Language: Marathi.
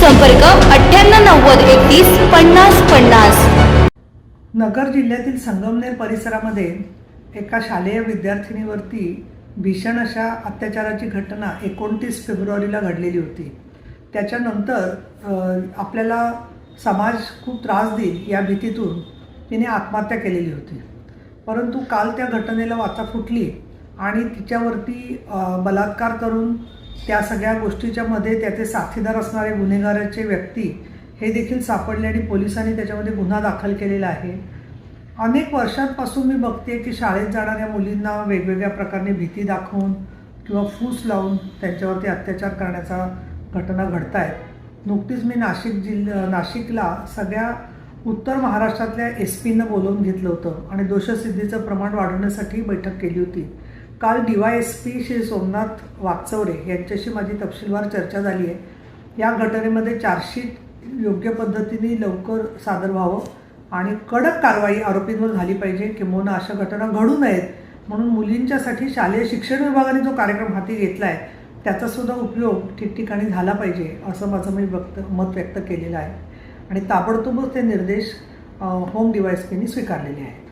संपर्क अठ्ठ्याण्णव नव्वद एकतीस पन्नास पन्नास. नगर जिल्ह्यातील संगमनेर परिसरामध्ये एका शालेय विद्यार्थिनीवरती भीषण अशा अत्याचाराची घटना एकोणतीस फेब्रुवारीला घडलेली होती. त्याच्यानंतर आपल्याला समाज खूप त्रास देईल या भीतीतून तिने आत्महत्या केलेली होती. परंतु काल त्या घटनेला वाचा फुटली आणि तिच्यावरती बलात्कार करून त्या सगळ्या गोष्टीच्या मध्ये त्याचे साथीदार असणारे गुन्हेगाराचे व्यक्ती हे देखील सापडले आणि पोलिसांनी त्याच्यामध्ये गुन्हा दाखल केलेला आहे. अनेक वर्षांपासून मी बघते की शाळेत जाणाऱ्या मुलींना वेगवेगळ्या प्रकारे भीती दाखवून किंवा फूस लावून त्यांच्यावरती अत्याचार करण्याचा घटना घडत आहेत नुकतीच मी नाशिक जिल्ह नाशिकला सगळ्या उत्तर महाराष्ट्रातल्या एस पीनं बोलवून घेतलं होतं आणि दोषसिद्धीचं प्रमाण वाढवण्यासाठी बैठक केली होती. काल D Y S P Shri Somnath Wagchaure यांच्याशी माझी तपशीलवार चर्चा झाली आहे. या घटनेमध्ये चार्जशीट योग्य पद्धतीने लवकर सादर व्हावं आणि कडक कारवाई आरोपींवर झाली पाहिजे. किंबहुना अशा घटना घडू नयेत म्हणून मुलींच्यासाठी शालेय शिक्षण विभागाने जो कार्यक्रम हाती घेतला आहे त्याचा सुद्धा उपयोग ठिकठिकाणी झाला पाहिजे असं माझं मी वक्त मत व्यक्त केलेलं आहे. आणि ताबडतोबच ते निर्देश होम डिवाइस पीने स्वीकारलेले आहेत.